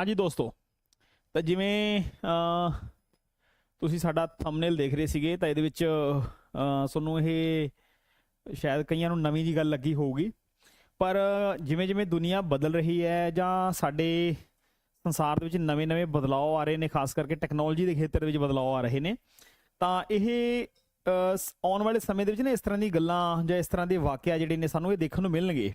ਹਾਂਜੀ ਦੋਸਤੋ, ਤਾਂ ਜਿਵੇਂ ਤੁਸੀਂ ਸਾਡਾ ਥੰਬਨੇਲ ਦੇਖ ਰਹੇ ਸੀਗੇ, ਤਾਂ ਇਹਦੇ ਵਿੱਚ ਤੁਹਾਨੂੰ ਇਹ ਸ਼ਾਇਦ ਕਈਆਂ ਨੂੰ ਨਵੀਂ ਜੀ ਗੱਲ ਲੱਗੀ ਹੋਊਗੀ। ਪਰ ਜਿਵੇਂ ਜਿਵੇਂ ਦੁਨੀਆ ਬਦਲ ਰਹੀ ਹੈ, ਜਾਂ ਸਾਡੇ ਸੰਸਾਰ ਦੇ ਵਿੱਚ ਨਵੇਂ-ਨਵੇਂ ਬਦਲਾਅ ਆ ਰਹੇ ਨੇ, ਖਾਸ ਕਰਕੇ ਟੈਕਨੋਲੋਜੀ ਦੇ ਖੇਤਰ ਵਿੱਚ ਬਦਲਾਅ ਆ ਰਹੇ ਨੇ, ਤਾਂ ਇਹ ਆਉਣ ਵਾਲੇ ਸਮੇਂ ਦੇ ਵਿੱਚ ਨਾ ਇਸ ਤਰ੍ਹਾਂ ਦੀ ਗੱਲਾਂ ਜਾਂ ਇਸ ਤਰ੍ਹਾਂ ਦੇ ਵਾਕਿਆ ਜਿਹੜੇ ਨੇ ਸਾਨੂੰ ਇਹ ਦੇਖਣ ਨੂੰ ਮਿਲਣਗੇ।